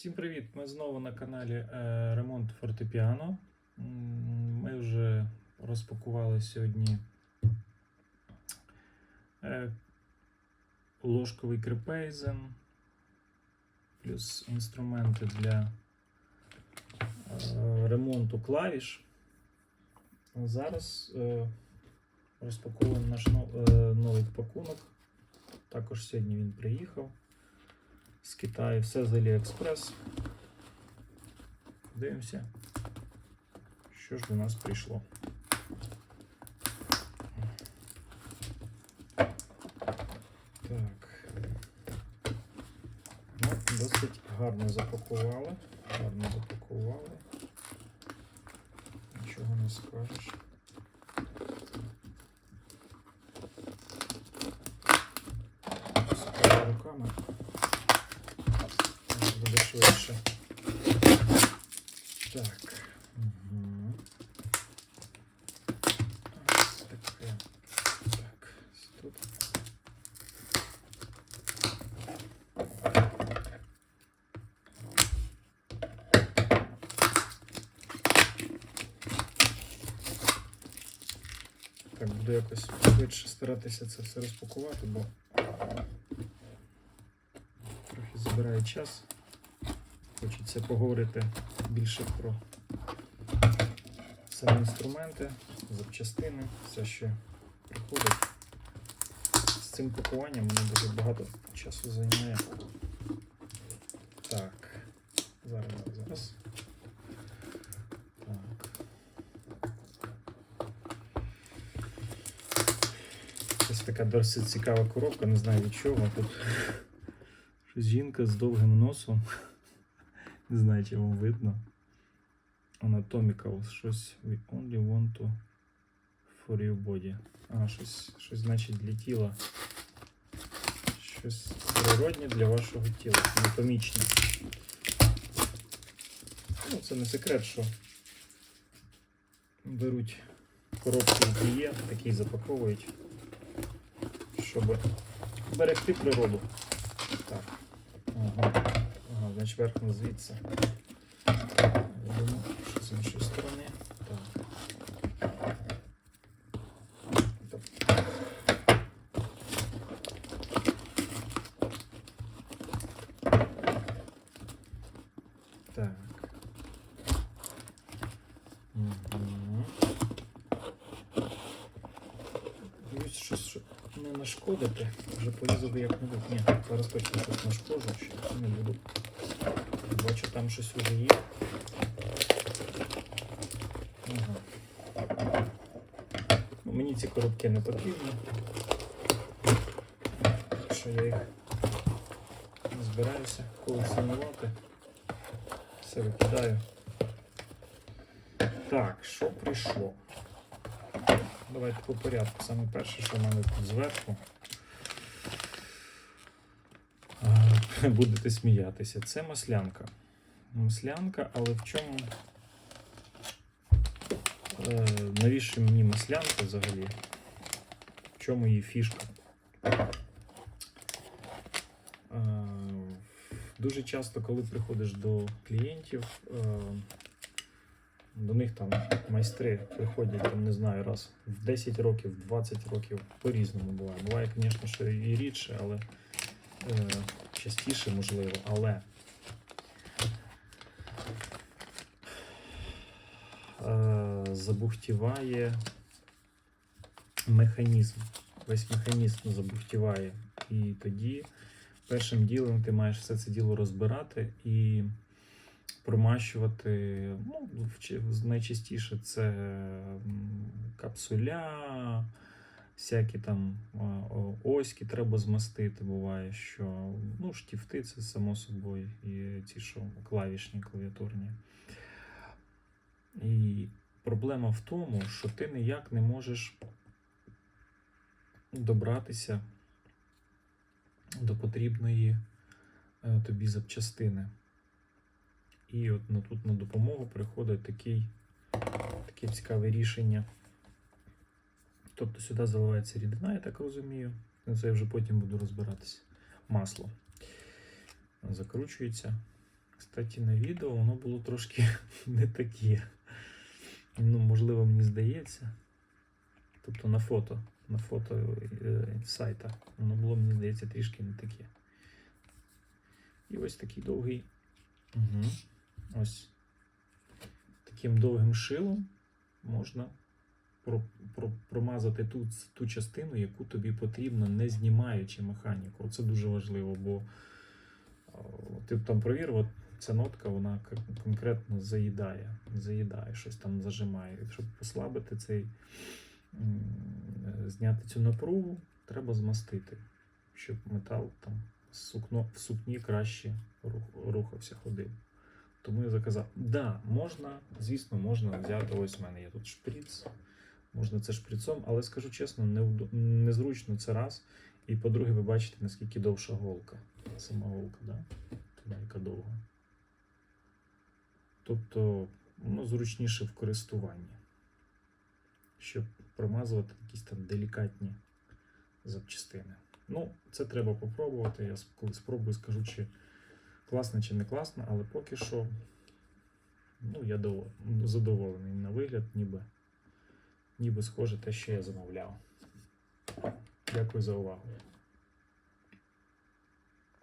Всім привіт! Ми знову на каналі е, Ремонт Фортепіано. Ми вже розпакували сьогодні е, ложковий крепейзен, плюс інструменти для е, ремонту клавіш. Зараз розпаковуємо наш но- новий пакунок. Також сьогодні він приїхав з Китаю, все з Аліекспрес. Дивимося, що ж до нас прийшло. Так. Ну, досить гарно запакували. Гарно запакували. Нічого не скажеш. Справа руками. Так, Буде швидше. Так. Ось таке. Так, ось. Так, буду якось швидше старатися це все розпакувати, бо трохи забирає час. Хочеться поговорити більше про самі інструменти, запчастини, все, що приходить. З цим пакуванням мене дуже багато часу займає. Так, зараз, зараз. Ось така досить цікава коробка, не знаю від чого. Тут жінка з довгим носом. Не знаю, чи вам видно. Anatomical. Щось we only want to for your body. А, щось, щось значить для тіла. Щось природнє для вашого тіла. Анатомічне. Ну, це не секрет, що беруть коробки діє, такі запаковують, щоб берегти природу. Так. Ага. Значить верхно звідси. Думаю, що з іншої сторони. Так. Так. Не нашкодити. Вже порізав як-небудь. Ні, зараз точно щось нашкоджу, що не буду. Бачу, там щось вже є. Ага. Ну, мені ці коробки не потрібні. Що я їх не збираюся колекціонувати. Все викидаю. Так, що прийшло? Давайте по порядку. Саме перше, що в мене тут зверху. А, Будете сміятися. Це маслянка. Маслянка, але в чому. Е, навіщо мені маслянка взагалі? В чому її фішка? Е, Дуже часто, коли приходиш до клієнтів, е, до них там майстри приходять, там, не знаю, раз в 10 років, в 20 років, по-різному буває. Буває, звісно, що і рідше, але частіше можливо. Але е, забухтіває механізм. Весь механізм забухтіває. І тоді першим ділом ти маєш все це діло розбирати і промащувати. Ну, найчастіше це капсуля, всякі там оськи треба змастити. Буває, що ну, штіфти це само собою, і ці, що клавішні, клавіатурні. І проблема в тому, що ти ніяк не можеш добратися до потрібної е, тобі запчастини. І от на, тут на допомогу приходить такий, таке цікаве рішення. Тобто сюди заливається рідина, я так розумію. Це я вже потім буду розбиратися. Масло закручується Кстати, на відео воно було трошки не таке. Ну, можливо, мені здається. Тобто на фото, на фото е, сайта. Воно було, мені здається, трішки не таке. І ось такий довгий. Угу. Ось таким довгим шилом можна промазати ту, ту частину, яку тобі потрібно, не знімаючи механіку. Це дуже важливо, бо ти там провірив, от ця нотка вона конкретно заїдає, заїдає, щось там зажимає. І Щоб послабити цей, зняти цю напругу, треба змастити, щоб метал там сукно, в сукні краще рух- рухався, ходив. Тому я заказав. Да, можна, звісно, можна взяти. Ось в мене є тут шприц. Можна це шприцом, але скажу чесно, незручно це раз. І по-друге, ви бачите, наскільки довша голка. Сама голка, да? Туди, яка довга. Тобто, ну, зручніше в користуванні. Щоб промазувати якісь там делікатні запчастини. Ну, це треба попробувати. Я коли спробую, скажу, чи класно чи не класно, але поки що ну, я задоволений на вигляд, ніби, ніби схоже те, що я замовляв. Дякую за увагу.